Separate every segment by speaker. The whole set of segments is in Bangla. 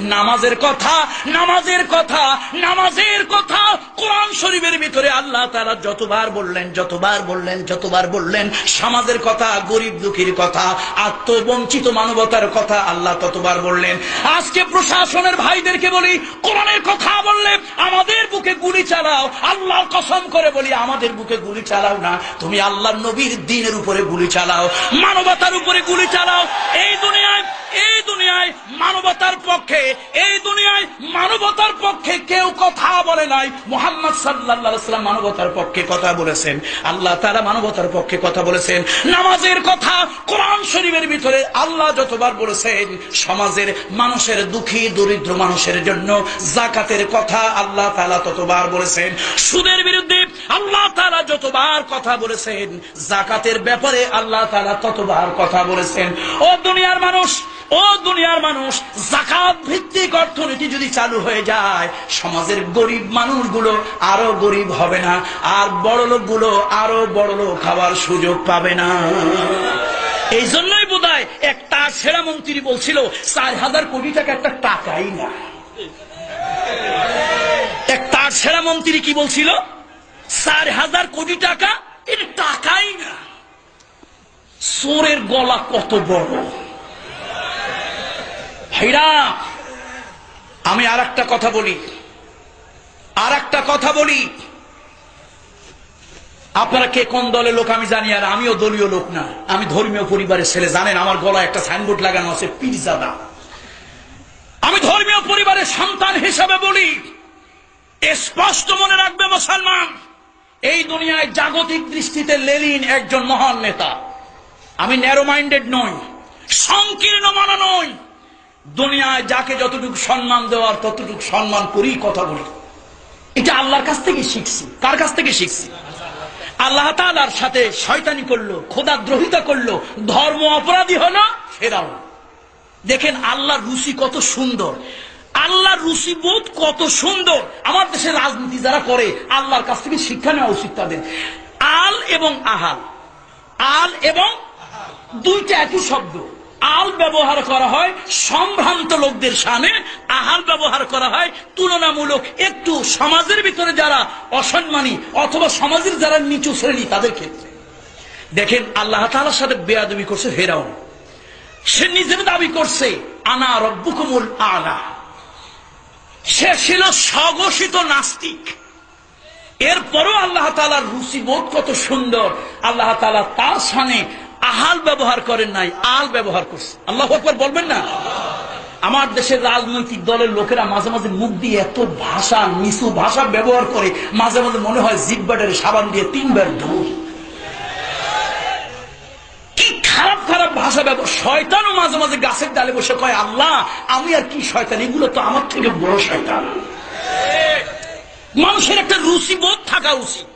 Speaker 1: নামাজের কথা নামাজের কথা নামাজের কথা কোরআন শরীফের ভিতরে আল্লাহ তারা যতবার বললেন যতবার বললেন যতবার বললেন, সমাজের কথা, গরিব দুঃখীর কথা, আত্মবঞ্চিত মানবতার কথা আল্লাহ ততবার বললেন। আজকে প্রশাসনের ভাইদেরকে বলি, কোরআনের কথা বললে আমাদের বুকে গুলি চালাও, আল্লাহ কসম করে বলি, আমাদের বুকে গুলি চালাও না, তুমি আল্লাহ নবীর দিনের উপরে গুলি চালাও, মানবতার উপরে গুলি চালাও, এই মানবতার পক্ষে, এই দুনিয়ায় মানবতার পক্ষে কেউ কথা বলে নাই। মোহাম্মদ সাল্লাহাম মানবতার পক্ষে কথা বলেছেন। আল্লাহ তারা মানবতার পক্ষে কথা বলেছেন। নামাজের কথা কোরআন শরীফের ভিতরে আল্লাহ যতবার বলেছেন, সমাজের মানুষের দুঃখী, দরিদ্র মানুষের জন্য জাকাতের কথা আল্লাহ তালা ততবার বলেছেন। সুদের বিরুদ্ধে আল্লাহ তালা যতবার কথা বলেছেন জাকাতের ব্যাপারে আল্লাহ তালা ততবার কথা বলেছেন। ও দুনিয়ার মানুষ ও দুনিয়ার মানুষ জাকাত ভিত্তিক অর্থনীতি যদি চালু হয়ে যায়, সমাজের গরিব মানুষগুলো আরও গরিব হবে না, আর বড় লোকগুলো আরও বড় লোক খাওয়ার সুযোগ পাবে না। এই জন্যই বোধ একটা সেরা মন্ত্রী বলছিল, চার হাজার কোটি টাকা একটা টাকাই না। একটা সেরা মন্ত্রী কি বলছিল? চার হাজার কোটি টাকা এটা টাকাই না। সোরের গলা কত বড়? ভাইরা, আমি আর একটা কথা বলি। আর একটা কথা বলি। আপনারা কে কোন দলের লোক আমি জানি, আর আমিও দলীয় লোক না। আমি ধর্মীয় পরিবারের ছেলে, জানেন আমার গলায় একটা সাইনবোর্ড লাগানো আছে পিরজাদা আমি ধর্মীয় পরিবারের সন্তান হিসেবে বলি স্পষ্ট মনে রাখবে মুসলমান, এই দুনিয়ায় জাগতিক দৃষ্টিতে লেলিন একজন মহান নেতা। আমি ন্যারো মাইন্ডেড নই, সংকীর্ণ মানা নই। দুনিয়ায় যাকে যতটুকু সম্মান দেওয়ার, ততটুকু সম্মান করেই কথা বলি। এটা আল্লাহর কাছ থেকে শিখছি। কার কাছ থেকে শিখছি? আল্লাহ তালার সাথে শয়তানি করল খোদাদ্রোহিতা করল, ধর্ম অপরাধী হলো ফেরাও দেখেন আল্লাহর রুচি কত সুন্দর। আল্লাহর রুচি বোধ কত সুন্দর। আমার দেশের রাজনীতি যারা করে, আল্লাহর কাছ থেকে শিক্ষা নেওয়া উচিত তাদের। আল এবং আহাল। আল এবং দুইটা একই শব্দ। আল ব্যবহার করা হয় সম্ভ্রান্ত লোকদের সামনে, আহাল ব্যবহার করা হয় তুলনামূলক একটু সমাজের ভিতরে যারা অসম্মানী অথবা সমাজের যারা নিচু শ্রেণি, তাদের ক্ষেত্রে। দেখেন, আল্লাহ তালার সাথে বেয়াদবি করছে ফেরাউন। সে নিজের দাবি করছে, আনা রব্বুকুমুল আলা। সে ছিল স্বঘোষিত নাস্তিক। এরপরও আল্লাহ তালার রুচি বোধ কত সুন্দর। আল্লাহ তালা তার সামনে আহাল ব্যবহার করেন নাই, আল ব্যবহার করছে। আল্লাহ একবার বলবেন না? আমার দেশের রাজনৈতিক দলের লোকেরা মাঝে মাঝে মুখ দিয়ে এত ভাষা, নিচু ভাষা ব্যবহার করে মাঝে মাঝে মনে হয় জিব্বাটের সাবান দিয়ে তিনবার ধুর কি খারাপ খারাপ ভাষা ব্যবহার। শয়তানও মাঝে মাঝে গাছের ডালে বসে কয়, আল্লাহ, আমি আর কি শয়তান? এগুলো তো আমার থেকে বড় শয়তান। মানুষের একটা রুচিবোধ থাকা উচিত।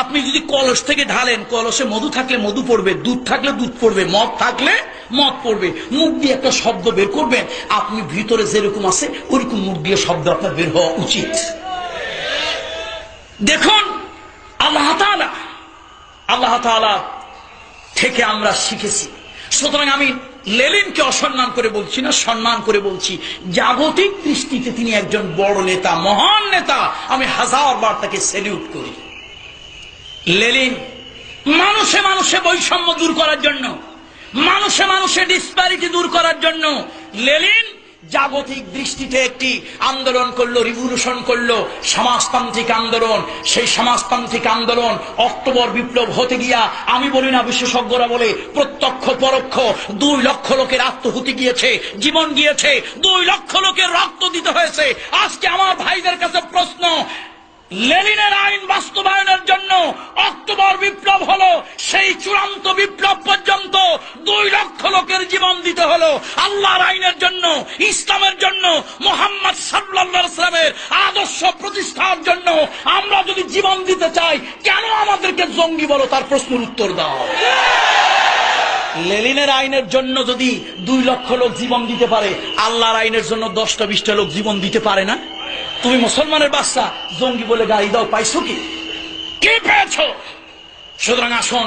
Speaker 1: আপনি যদি কলস থেকে ঢালেন, কলসে মধু থাকলে মধু পড়বে, দুধ থাকলে দুধ পড়বে, মদ থাকলে মদ পড়বে। মুখ দিয়ে একটা শব্দ বের করবেন, আপনি ভিতরে যেরকম আছে, ওরকম মুখ দিয়ে শব্দ আপনার বের হওয়া উচিত। দেখুন, আল্লাহ আল্লাহ থেকে আমরা শিখেছি। সুতরাং আমি লেলিনকে অসম্মান করে বলছি না, সম্মান করে বলছি। জাগতিক দৃষ্টিতে তিনি একজন বড় নেতা, মহান নেতা। আমি হাজার বার তাকে সেলিউট করি। লেলিন মানুষে মানুষে বৈষম্য দূর করার জন্য, মানুষে মানুষে ডিসপ্যারিটি দূর করার জন্য লেলিন জাগতিক দৃষ্টিতে একটি আন্দোলন করল রিভলিউশন করল, সমাজতান্ত্রিক আন্দোলন। সেই সমাজতান্ত্রিক আন্দোলন অক্টোবর বিপ্লব হতে গিয়া, আমি বলি না বিশেষজ্ঞরা বলে, প্রত্যক্ষ পরোক্ষ, দুই লক্ষ লোকের আত্মহুতি গিয়েছে, জীবন গিয়েছে, দুই লক্ষ লোকের রক্ত দিতে হয়েছে। আজকে আমার ভাইদের কাছে প্রশ্ন লেনিনের আইন বাস্তবায়নের জন্য অক্টোবর বিপ্লব হলো, সেই চূড়ান্ত বিপ্লব পর্যন্ত দুই লক্ষ লোকের জীবন দিতে হলো। আল্লাহর আইনের জন্য, ইসলামের জন্য, মোহাম্মদ সাল্লামের আদর্শ প্রতিষ্ঠার জন্য আমরা যদি জীবন দিতে চাই, কেন আমাদেরকে জঙ্গি বলো? তার প্রশ্নের উত্তর দাও। লেলিনের আইনের জন্য যদি দুই লক্ষ লোক জীবন দিতে পারে, আল্লাহর আইনের জন্য দশটা বিশটা লোক জীবন দিতে পারে না? তুমি মুসলমানের বাচ্চা জঙ্গি বলে গাড়ি দাও পাইছো কি পেয়েছ? সুতরাং আসুন